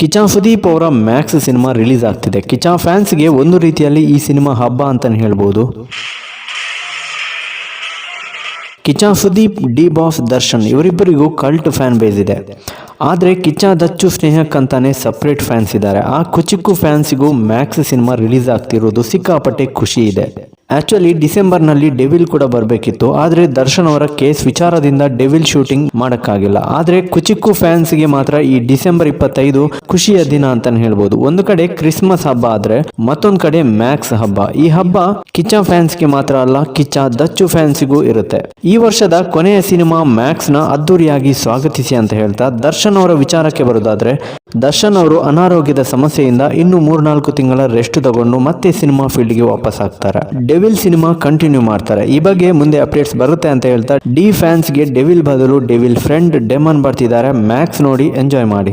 ಕಿಚಾ ಸುದೀಪ್ ಅವರ Max cinema release ಆಗ್ತಿದೆ. ಕಿಚಾ ಫ್ಯಾನ್ಸ್ಗೆ ಒಂದು ರೀತಿಯಲ್ಲಿ ಈ ಸಿನಿಮಾ ಹಬ್ಬ ಅಂತಲೇ ಹೇಳ್ಬೋದು. ಕಿಚಾ ಸುದೀಪ್, ಡಿ ಬಾಸ್, ದರ್ಶನ್ ಇವರಿಬ್ಬರಿಗೂ ಕಲ್ಟ್ ಫ್ಯಾನ್ ಬೇಸ್ ಇದೆ. ಆದರೆ ಕಿಚ್ಚ ದಚ್ಚು ಸ್ನೇಹಕ್ಕಂತಾನೆ ಸಪ್ರೇಟ್ ಫ್ಯಾನ್ಸ್ ಇದ್ದಾರೆ. ಆ ಕುಚಿಕ್ಕು ಫ್ಯಾನ್ಸಿಗೂ ಮ್ಯಾಕ್ಸ್ ಸಿನಿಮಾ ರಿಲೀಸ್ ಆಗ್ತಿರೋದು ಸಿಕ್ಕಾಪಟ್ಟೆ ಖುಷಿ ಇದೆ. ಆಕ್ಚುಲಿ ಡಿಸೆಂಬರ್ನಲ್ಲಿ ಡೆವಿಲ್ ಕೂಡ ಬರಬೇಕಿತ್ತು. ಆದರೆ ದರ್ಶನ್ ಅವರ ಕೇಸ್ ವಿಚಾರದಿಂದ ಡೆವಿಲ್ ಶೂಟಿಂಗ್ ಮಾಡೋಕ್ಕಾಗಿಲ್ಲ. ಆದರೆ ಕುಚಿಕ್ಕು ಫ್ಯಾನ್ಸ್ಗೆ ಮಾತ್ರ ಈ ಡಿಸೆಂಬರ್ ಇಪ್ಪತ್ತೈದು ಖುಷಿಯ ದಿನ ಅಂತಾನೆ ಹೇಳ್ಬೋದು. ಒಂದು ಕಡೆ ಕ್ರಿಸ್ಮಸ್ ಹಬ್ಬ ಆದ್ರೆ ಮತ್ತೊಂದು ಕಡೆ ಮ್ಯಾಕ್ಸ್ ಹಬ್ಬ. ಈ ಹಬ್ಬ ಕಿಚ್ಚ ಫ್ಯಾನ್ಸ್ಗೆ ಮಾತ್ರ ಅಲ್ಲ, ಕಿಚ್ಚ ದಚ್ಚು ಫ್ಯಾನ್ಸಿಗೂ ಇರುತ್ತೆ. ಈ ವರ್ಷದ ಕೊನೆಯ ಸಿನಿಮಾ ನ ಅದ್ದೂರಿಯಾಗಿ ಸ್ವಾಗತಿಸಿ ಅಂತ ಹೇಳ್ತಾ ದರ್ಶನ್ ಅವರ ವಿಚಾರಕ್ಕೆ ಬರೋದಾದ್ರೆ, ದರ್ಶನ್ ಅವರು ಅನಾರೋಗ್ಯದ ಸಮಸ್ಯೆಯಿಂದ ಇನ್ನು ಮೂರ್ನಾಲ್ಕು ತಿಂಗಳ ರೆಸ್ಟ್ ತಗೊಂಡು ಮತ್ತೆ ಸಿನಿಮಾ ಫೀಲ್ಡ್ಗೆ ವಾಪಸ್ ಆಗ್ತಾರೆ. ಡೆವಿಲ್ ಸಿನಿಮಾ ಕಂಟಿನ್ಯೂ ಮಾಡ್ತಾರೆ. ಈ ಬಗ್ಗೆ ಮುಂದೆ ಅಪ್ಡೇಟ್ಸ್ ಬರುತ್ತೆ ಅಂತ ಹೇಳ್ತಾ, ಡಿ ಫ್ಯಾನ್ಸ್ಗೆ ಡೆವಿಲ್ ಬದಲು ಡೆವಿಲ್ ಫ್ರೆಂಡ್ ಡೆಮನ್ ಬರ್ತಿದ್ದಾರೆ. ಮ್ಯಾಕ್ಸ್ ನೋಡಿ, ಎಂಜಾಯ್ ಮಾಡಿ.